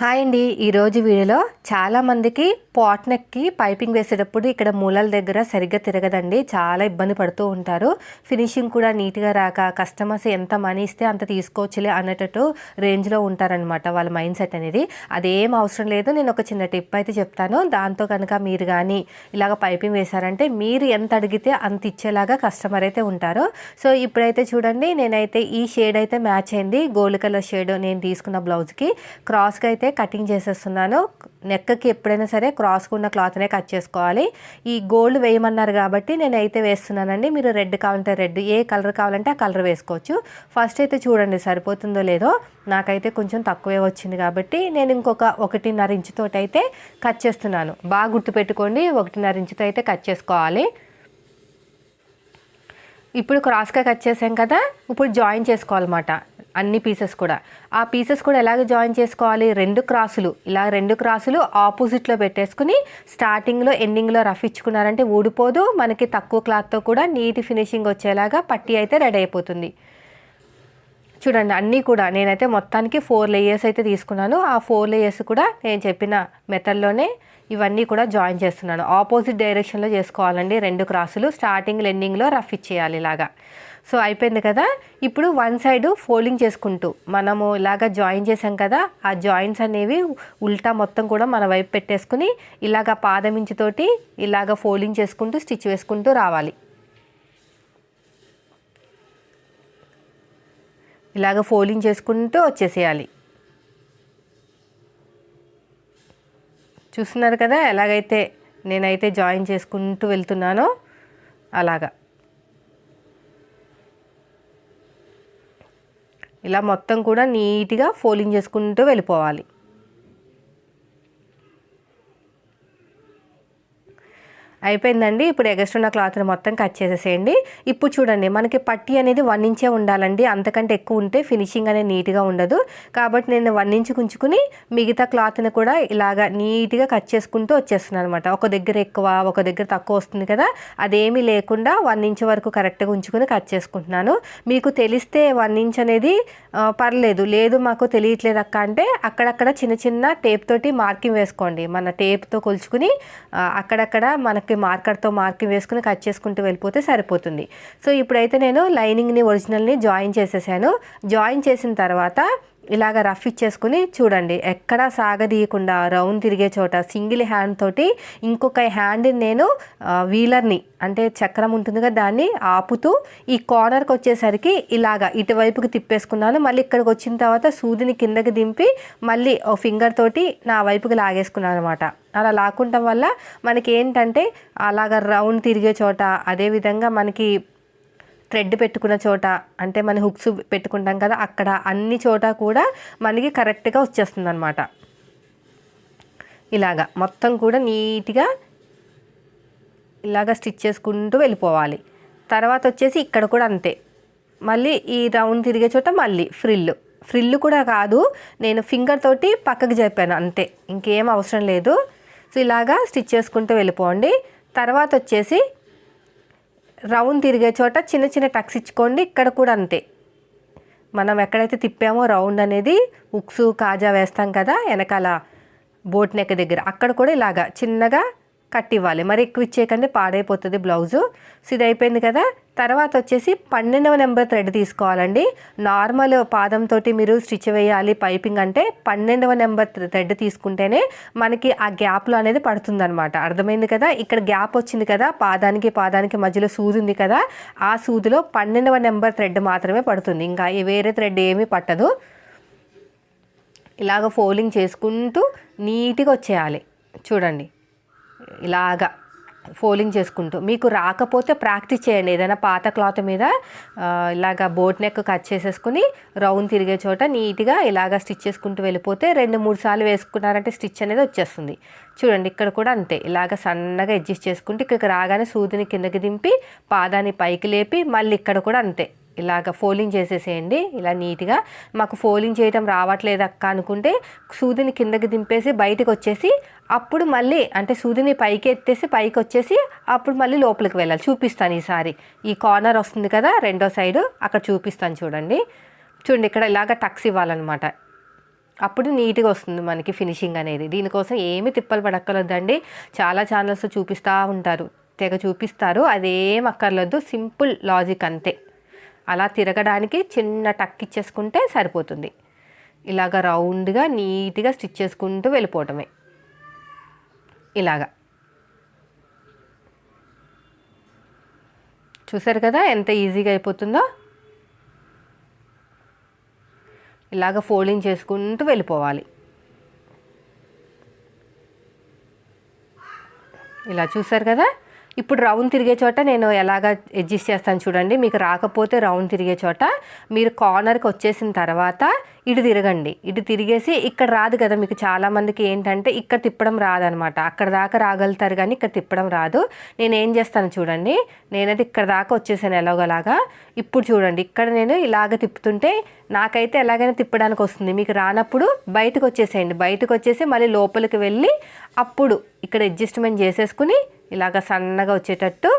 Hi అండి. ఈరోజు వీడియోలో చాలామందికి పాట్ నెక్కి పైపింగ్ వేసేటప్పుడు ఇక్కడ మూలల దగ్గర సరిగ్గా తిరగదండి. చాలా ఇబ్బంది పడుతూ ఉంటారు. ఫినిషింగ్ కూడా నీట్గా రాక కస్టమర్స్ ఎంత మనీ ఇస్తే అంత తీసుకోవచ్చులే అన్నట్టు రేంజ్లో ఉంటారనమాట వాళ్ళ మైండ్ సెట్ అనేది. అదేం అవసరం లేదు. నేను ఒక చిన్న టిప్ అయితే చెప్తాను. దాంతో కనుక మీరు కానీ ఇలాగ పైపింగ్ వేశారంటే మీరు ఎంత అడిగితే అంత ఇచ్చేలాగా కస్టమర్ అయితే ఉంటారు. సో ఇప్పుడైతే చూడండి. నేనైతే ఈ షేడ్ అయితే మ్యాచ్ అయింది. గోల్డ్ కలర్ షేడ్ నేను తీసుకున్న బ్లౌజ్కి క్రాస్గా అయితే కటింగ్ చేసేస్తున్నాను. నెక్కకి ఎప్పుడైనా సరే క్రాస్గా ఉన్న క్లాత్నే కట్ చేసుకోవాలి. ఈ గోల్డ్ వేయమన్నారు కాబట్టి నేనైతే వేస్తున్నానండి. మీరు రెడ్ కావాలంటే రెడ్ ఏ కలర్ కావాలంటే ఆ కలర్ వేసుకోవచ్చు. ఫస్ట్ అయితే చూడండి సరిపోతుందో లేదో. నాకైతే కొంచెం తక్కువే వచ్చింది కాబట్టి నేను ఇంకొక ఒకటిన్నర ఇంచుతోటి అయితే కట్ చేస్తున్నాను. బాగా గుర్తుపెట్టుకోండి ఒకటిన్నర ఇంచుతో అయితే కట్ చేసుకోవాలి. ఇప్పుడు క్రాస్గా కట్ చేసాం కదా ఇప్పుడు జాయిన్ చేసుకోవాలన్నమాట. అన్ని పీసెస్ కూడా. ఆ పీసెస్ కూడా ఎలాగ జాయిన్ చేసుకోవాలి? రెండు క్రాసులు ఇలా రెండు క్రాసులు ఆపోజిట్లో పెట్టేసుకుని స్టార్టింగ్లో ఎండింగ్లో రఫ్ ఇచ్చుకున్నారంటే ఊడిపోదు. మనకి తక్కువ క్లాత్తో కూడా నీట్ ఫినిషింగ్ వచ్చేలాగా పట్టి అయితే రెడీ అయిపోతుంది. చూడండి అన్నీ కూడా నేనైతే మొత్తానికి ఫోర్ లేయర్స్ అయితే తీసుకున్నాను. ఆ ఫోర్ లేయర్స్ కూడా నేను చెప్పిన మెథడ్లోనే ఇవన్నీ కూడా జాయిన్ చేస్తున్నాను. ఆపోజిట్ డైరెక్షన్లో చేసుకోవాలండి రెండు క్రాసులు స్టార్టింగ్ ఎండింగ్లో రఫ్ ఇచ్చేయాలి ఇలాగా. సో అయిపోయింది కదా. ఇప్పుడు వన్ సైడ్ ఫోల్డింగ్ చేసుకుంటూ మనము ఇలాగ జాయిన్ చేసాం కదా. ఆ జాయింట్స్ అనేవి ఉల్టా మొత్తం కూడా మన వైపు పెట్టేసుకుని ఇలాగ పాదమించుతోటి ఇలాగ ఫోల్డింగ్ చేసుకుంటూ స్టిచ్ వేసుకుంటూ రావాలి. ఇలాగ ఫోల్డింగ్ చేసుకుంటూ వచ్చేసేయాలి. చూస్తున్నారు కదా ఎలాగైతే నేనైతే జాయిన్ చేసుకుంటూ వెళ్తున్నానో అలాగా. ఇలా మొత్తం కూడా నీట్గా ఫోలింగ్ చేసుకుంటూ వెళ్ళిపోవాలి. అయిపోయిందండి. ఇప్పుడు ఎగస్ట్ ఉన్న క్లాత్ని మొత్తం కట్ చేసేసేయండి. ఇప్పుడు చూడండి మనకి పట్టి అనేది వన్ ఇంచే ఉండాలండి. అంతకంటే ఎక్కువ ఉంటే ఫినిషింగ్ అనేది నీట్గా ఉండదు. కాబట్టి నేను వన్ ఇంచ్ ఉంచుకుని మిగతా క్లాత్ని కూడా ఇలాగా నీట్గా కట్ చేసుకుంటూ వచ్చేస్తున్నాను అనమాట ఒక దగ్గర ఎక్కువ ఒక దగ్గర తక్కువ వస్తుంది కదా అదేమీ లేకుండా వన్ ఇంచ్ వరకు కరెక్ట్గా ఉంచుకుని కట్ చేసుకుంటున్నాను. మీకు తెలిస్తే వన్ ఇంచ్ అనేది పర్లేదు. లేదు మాకు తెలియట్లేదు అక్క అంటే అక్కడక్కడ చిన్న చిన్న టేప్ తోటి మార్కింగ్ వేసుకోండి. మన టేప్తో కొలుచుకుని అక్కడక్కడ మనకి మార్కర్తో మార్కింగ్ వేసుకుని కట్ చేసుకుంటూ వెళ్ళిపోతే సరిపోతుంది. సో ఇప్పుడైతే నేను లైనింగ్ని ఒరిజినల్ని జాయిన్ చేసేసాను. జాయిన్ చేసిన తర్వాత ఇలాగ రఫ్ ఇచ్చేసుకుని చూడండి ఎక్కడా సాగదీయకుండా రౌండ్ తిరిగే చోట సింగిల్ హ్యాండ్ తోటి ఇంకొక హ్యాండ్ నేను వీలర్ని అంటే చక్రం ఉంటుందిగా దాన్ని ఆపుతూ ఈ కార్నర్కి వచ్చేసరికి ఇలాగా ఇటువైపుకి తిప్పేసుకున్నాను. మళ్ళీ ఇక్కడికి వచ్చిన తర్వాత సూదిని కిందకి దింపి మళ్ళీ ఓ ఫింగర్ తోటి నా వైపుకి లాగేసుకున్నాను అనమాట అలా లాక్కుంటాం వల్ల మనకి ఏంటంటే అలాగ రౌండ్ తిరిగే చోట అదేవిధంగా మనకి థ్రెడ్ పెట్టుకున్న చోట అంటే మన హుక్స్ పెట్టుకుంటాం కదా అక్కడ అన్ని చోట కూడా మనకి కరెక్ట్గా వచ్చేస్తుంది అనమాట ఇలాగా మొత్తం కూడా నీట్గా ఇలాగ స్టిచ్ చేసుకుంటూ వెళ్ళిపోవాలి. తర్వాత వచ్చేసి ఇక్కడ కూడా అంతే. మళ్ళీ ఈ రౌండ్ తిరిగే చోట మళ్ళీ ఫ్రిల్ ఫ్రిల్ కూడా కాదు నేను ఫింగర్ తోటి పక్కకి చెప్పాను అంతే. ఇంకేం అవసరం లేదు. సో ఇలాగా స్టిచ్ చేసుకుంటూ వెళ్ళిపోండి. తర్వాత వచ్చేసి రౌండ్ తిరిగే చోట చిన్న చిన్న టక్స్ ఇచ్చుకోండి. ఇక్కడ కూడా అంతే. మనం ఎక్కడైతే తిప్పామో రౌండ్ అనేది ఉక్సు కాజా వేస్తాం కదా వెనకాల బోట్ నెక్ దగ్గర. అక్కడ కూడా ఇలాగా చిన్నగా కట్ ఇవ్వాలి మరి ఎక్కువ ఇచ్చేయకండి పాడైపోతుంది బ్లౌజు. సో ఇది అయిపోయింది కదా. తర్వాత వచ్చేసి పన్నెండవ నెంబర్ థ్రెడ్ తీసుకోవాలండి. నార్మల్ పాదంతో మీరు స్టిచ్ వేయాలి పైపింగ్ అంటే పన్నెండవ నెంబర్ థ్రెడ్ తీసుకుంటేనే మనకి ఆ గ్యాప్లో అనేది పడుతుందన్నమాట. అర్థమైంది కదా? ఇక్కడ గ్యాప్ వచ్చింది కదా. పాదానికి పాదానికి మధ్యలో సూది ఉంది కదా. ఆ సూదిలో పన్నెండవ నెంబర్ థ్రెడ్ మాత్రమే పడుతుంది. ఇంకా వేరే థ్రెడ్ ఏమీ పట్టదు. ఇలాగ ఫోల్డింగ్ చేసుకుంటూ నీట్గా వచ్చేయాలి. చూడండి. ఇలాగా ఫోలింగ్ చేసుకుంటూ. మీకు రాకపోతే ప్రాక్టీస్ చేయండి. ఏదైనా పాత క్లాత్ మీద ఇలాగ బోట్ నెక్ కట్ చేసేసుకుని రౌండ్ తిరిగే చోట నీట్గా ఇలాగ స్టిచ్ చేసుకుంటూ వెళ్ళిపోతే రెండు మూడు సార్లు వేసుకున్నారంటే స్టిచ్ అనేది వచ్చేస్తుంది. చూడండి ఇక్కడ కూడా అంతే. ఇలాగ సన్నగా అడ్జస్ట్ చేసుకుంటూ ఇక్కడికి రాగానే సూదిని కిందకి దింపి పాదాన్ని పైకి లేపి మళ్ళీ ఇక్కడ కూడా అంతే. ఇలాగ ఫోలింగ్ చేసేసేయండి. ఇలా నీట్గా. మాకు ఫోలింగ్ చేయడం రావట్లేదు అక్క అనుకుంటే సూదిని కిందకి దింపేసి బయటకు వచ్చేసి అప్పుడు మళ్ళీ అంటే సూదిని పైకి ఎత్తేసి పైకి వచ్చేసి అప్పుడు మళ్ళీ లోపలికి వెళ్ళాలి. చూపిస్తాను ఈసారి. ఈ కార్నర్ వస్తుంది కదా రెండో సైడు అక్కడ చూపిస్తాను చూడండి. చూడండి ఇక్కడ ఇలాగ టక్స్ ఇవ్వాలన్నమాట. అప్పుడు నీట్గా వస్తుంది మనకి ఫినిషింగ్ అనేది. దీనికోసం ఏమి తిప్పలు పడక్కర్లేదండి. చాలా ఛానల్స్ చూపిస్తూ ఉంటారు. తెగ చూపిస్తారు. అదేం అక్కర్లేదు. సింపుల్ లాజిక్ అంతే. అలా తిరగడానికి చిన్న టక్ ఇచ్చేసుకుంటే సరిపోతుంది. ఇలాగ రౌండ్గా నీట్గా స్టిచ్ చేసుకుంటూ వెళ్ళిపోవటమే. ఇలాగా. చూసారు కదా ఎంత ఈజీగా అయిపోతుందో? ఇలాగ ఫోల్డింగ్ చేసుకుంటూ వెళ్ళిపోవాలి. ఇలా చూసారు కదా? ఇప్పుడు రౌండ్ తిరిగే చోట నేను ఎలాగ అడ్జస్ట్ చేస్తాను చూడండి. మీకు రాకపోతే రౌండ్ తిరిగే చోట మీరు కార్నర్కి వచ్చేసిన తర్వాత ఇటు తిరగండి. ఇటు తిరిగేసి ఇక్కడ రాదు కదా మీకు చాలామందికి ఏంటంటే ఇక్కడ తిప్పడం రాదనమాట. అక్కడ దాకా రాగలుగుతారు కానీ ఇక్కడ తిప్పడం రాదు. నేను ఏం చేస్తాను చూడండి. నేనైతే ఇక్కడ దాకా వచ్చేసాను ఎలాగోలాగా. ఇప్పుడు చూడండి. ఇక్కడ నేను ఇలాగ తిప్పుతుంటే నాకైతే ఎలాగైనా తిప్పడానికి వస్తుంది. మీకు రానప్పుడు బయటకు వచ్చేసేయండి. బయటకు వచ్చేసి మళ్ళీ లోపలికి వెళ్ళి అప్పుడు ఇక్కడ అడ్జస్ట్మెంట్ చేసేసుకుని ఇలాగ సన్నగా వచ్చేటట్టు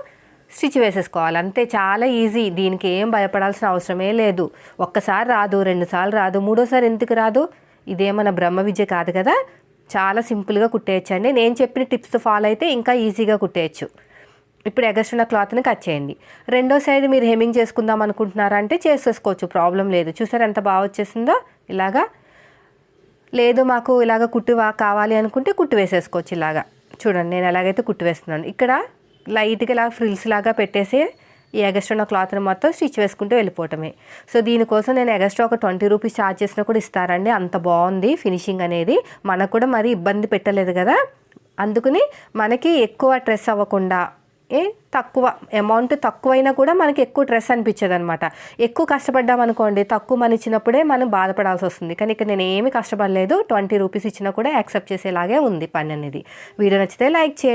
స్టిచ్ వేసేసుకోవాలి. అంతే చాలా ఈజీ. దీనికి ఏం భయపడాల్సిన అవసరమే లేదు. ఒక్కసారి రాదు రెండుసార్లు రాదు మూడోసారి ఎందుకు రాదు? ఇదేమన్నా బ్రహ్మ విద్య కాదు కదా? చాలా సింపుల్గా కుట్టేయచ్చండి. నేను చెప్పిన టిప్స్ ఫాలో అయితే ఇంకా ఈజీగా కుట్టేయచ్చు. ఇప్పుడు ఎగస్ట్రున్న క్లాత్ని కట్ చేయండి. రెండో సైడ్ మీరు హెమింగ్ చేసుకుందాం అనుకుంటున్నారంటే చేసేసుకోవచ్చు. ప్రాబ్లం లేదు. చూసారు ఎంత బాగా వచ్చేసిందో? ఇలాగా. లేదు మాకు ఇలాగ కుట్టు కావాలి అనుకుంటే కుట్టు వేసేసుకోవచ్చు ఇలాగా. చూడండి నేను ఎలాగైతే కుట్టు వేస్తున్నాను. ఇక్కడ లైట్గా ఇలా ఫ్రిల్స్ లాగా పెట్టేసి ఈ ఎగస్ట్రా ఉన్న క్లాత్ని మొత్తం స్టిచ్ వేసుకుంటూ వెళ్ళిపోవటమే. సో దీనికోసం నేను ఎగస్ట్రా ఒక ట్వంటీ రూపీస్ ఛార్జ్ చేసినా కూడా ఇస్తారండి. అంత బాగుంది ఫినిషింగ్ అనేది. మనకు కూడా మరీ ఇబ్బంది పెట్టలేదు కదా. అందుకని మనకి ఎక్కువ డ్రెస్ అవ్వకుండా ఏ తక్కువ అమౌంట్ తక్కువైనా కూడా మనకి ఎక్కువ డ్రెస్ అనిపించదు అనమాట ఎక్కువ కష్టపడ్డాం అనుకోండి తక్కువ మనీ ఇచ్చినప్పుడే మనం బాధపడాల్సి వస్తుంది. కానీ ఇక్కడ నేను ఏమీ కష్టపడలేదు. ట్వంటీ రూపీస్ ఇచ్చినా కూడా యాక్సెప్ట్ చేసేలాగే ఉంది పని అనేది. వీడియో నచ్చితే లైక్ చేయండి.